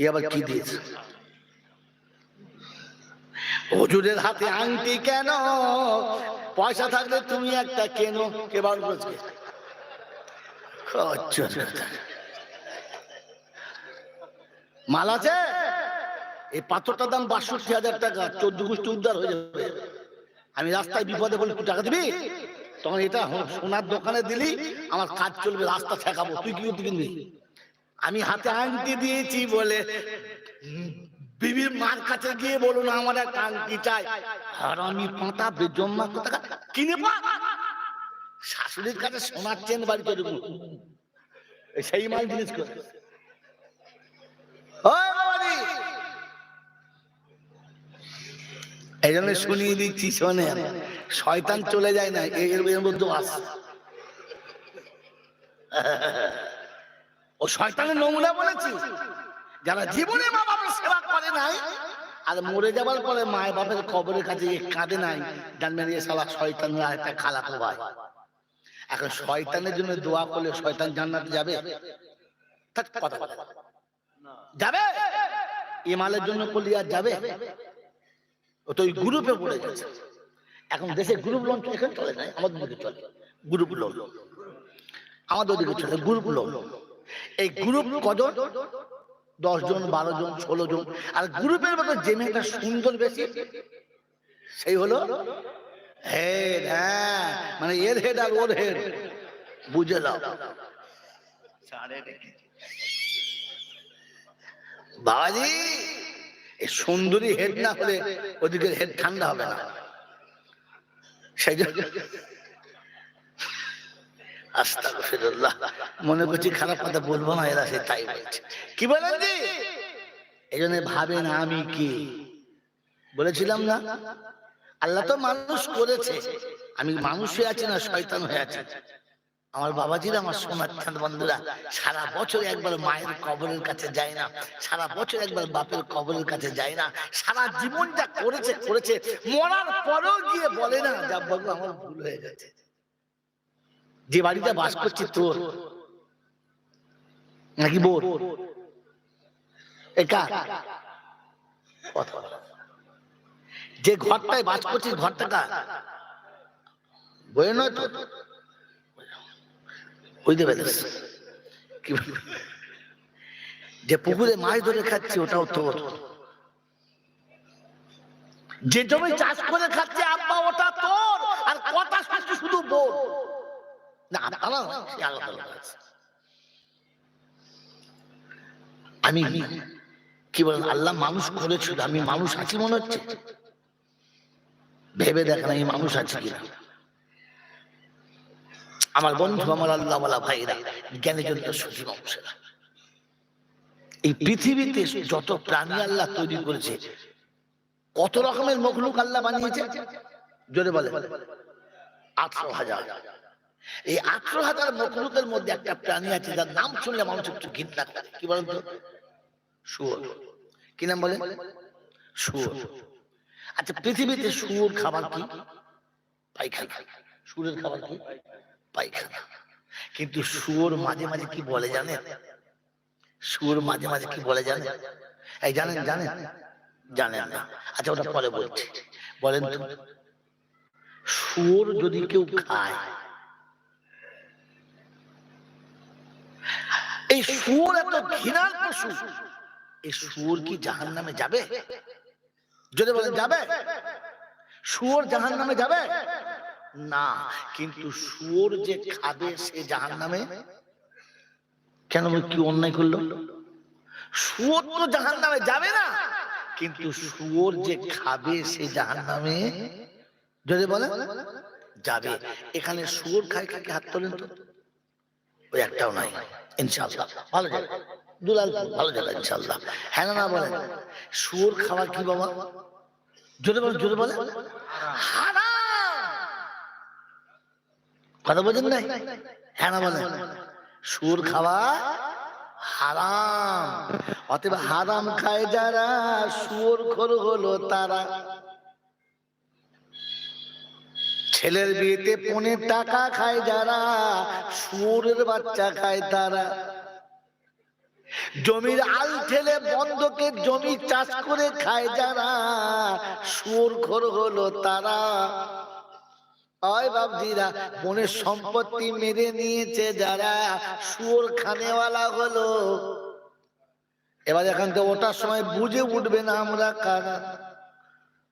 এ আবার কি দিয়েছে? হুজুরের হাতে আংটি কেন? পয়সা থাকলে তুমি একটা কেন? কে বার। মাল আছে? এই পাথরটার দাম বাষট্টি হাজার টাকা, চোদ্দ গোষ্ঠী উদ্ধার হয়ে যাবে। আমি রাস্তায় বিপদে বলে তুই টাকা দিবি? তখন এটা সোনার দোকানে দিলি, আমার কাজ চলবে, রাস্তা ঠেকাবো। তুই কি কিনবি? আমি হাতে আংটি দিয়েছি বলে বিবির মার কাছে গিয়ে বলুন আমার একটা আংটি চাই। আর আমি পাতা বেজম্মা কোথা কিনে পা! শাশুড়ির কাছে সোনার চেন বাড়িতে ঢুকুন সেই মাল জিনিস করে এই জন্য শুনিয়ে দিচ্ছি, শোনে। শয়তান চলে যায় না এর মধ্যে আছে ও শয়তানের নমুনা বলেছি। যারা জীবনে মা বাবার সেবা করে নাই, আর মরে যাবার পরে মায়ের বাপের কবরের কাছে কাঁদে নাই জানবেন এ সালা শয়তানের একটা খালা ভাই। এখন শয়তানের জন্য দোয়া করলে শয়তান জান্নাতে যাবে? কথা। যাবে? ইমালের জন্য করলে আর যাবে? ও তো ওই গ্রুপে পড়ে গেছে। এখন দেশে গ্রুপ লোন এখানে চলে নাই আমাদের দিকে চলে। গ্রুপ লোন আমাদের দিকে চলে গ্রুপ লোন এই গ্রুপ কজন দশ জন বারো জন ষোলো জন। আর গ্রুপের মতো যে মেয়েটা সুন্দর বেশি সেই হলো হেড হ্যাঁ মানে এর হেড আর ওর হেড বুঝে দাও বাবাজি এই সুন্দরী হেড না হলে ওদিকে হেড ঠান্ডা হবে না। সেই জন্য আস্তাগফিরুল্লাহ। মনে করছি খারাপ কথা বলব না, এরা সে তাই বলছে। কি বলেন জি? এই জন্য ভাবেন আমি কি? বলেছিলাম না? আল্লাহ তো মানুষ করেছে। আমি মানুষ হয়ে আছি না শয়তান হয়ে আছি? আমার বাবাজিরা, আমার সোনার চাঁদ বন্ধুরা, সারা বছর একবার মায়ের কবরের কাছে যায় না। সারা বছর একবার বাপের কবরের কাছে যায় না। সারা জীবন যা করেছে করেছে, মরার পরেও গিয়ে বলে না, যা বাবু আমার ভুল হয়ে গেছে। যে বাড়িতে বাস করছি তোর। নাকি বোর? যে ঘরটায় বাস করছিস ঘরটা বয়ে নয় তো? যে পুকুরে মাছ ধরে খাচ্ছে ওটাও তোর। যে জমি চাষ করে খাচ্ছে আব্বা, ওটা তোর। আর কথা শুধু বোর। না আলাদা আছে। আমি কি বলেন আল্লাহ মানুষ করেছিল আমি মানুষ আছি মনে হচ্ছে? ভেবে দেখ না এই মানুষ আছে কিনা? আমার বন্ধু আমার আল্লাহ ভাইরা জ্ঞানের জন্য সুখী মানুষেরা এই পৃথিবীতে যত প্রাণী আল্লাহ তৈরি করেছে কত রকমের মখলুক আল্লাহ বানিয়েছে? জোরে বলে আঠারো হাজার। এই আঠারো হাজার মখলুকের মধ্যে একটা প্রাণী আছে, যার নাম শুনলে মানুষ একটু ঘৃণা করে। কি বলেন তো? শুয়োর। কি নাম বলে শুয়োর। আচ্ছা পৃথিবীতে শুয়োর খাবার কি? শুয়োরের খাবার কি? কিন্তু শুয়োর মাঝে মাঝে কি বলে জানেন? শুয়োর মাঝে মাঝে কি বলে জানেন? এই জানেন জানেন? জানেন না। আচ্ছা ওটা পরে বলছি। বলেন শুয়োর যদি কেউ খায় এই শুয়োর এত ঘৃণার পশু এই শুয়োর কি জাহান নামে যাবে? যদি বলেন যাবে শুয়োর জাহান নামে যাবে? না কিন্তু শুয়োর যে খাবে সে জাহান নামে কেন কি অন্যায় করল? শুয়োর তো জাহান নামে যাবে না কিন্তু শুয়োর যে খাবে সে জাহান নামে যদি বলে যাবে। এখানে শুয়োর খায় কাকে হাত তোলেন তো? ওই একটাও নাই। ইনশাআল্লাহ। ভালো জায়গা। দুলাল ভালো জায়গা, ইনশাআল্লাহ। হ্যাঁ না বলেন, শুয়োর খাওয়া কি বাবা? জোরে বলে জোরে বলে হারাম! কথা বোঝেন নাই? হ্যাঁ না বলেন সুর খাওয়া হারাম। অতএব হারাম খায় যারা সুর খোর হলো তারা। ছেলের বিয়েতে পনেরো টাকা খায় যারা সুরের বাচ্চা খায় তারা। জমির আল ঠেলে বন্ধকে জমি চাষ করে খায় যারা সুর খোর হলো তারা। হয় বাবজিরা বনের সম্পত্তি মেরে নিয়েছে যারা সুর খানেওয়ালা হলো। এবার এখান থেকে ওটার সময় বুঝে উঠবে না আমরা কারা।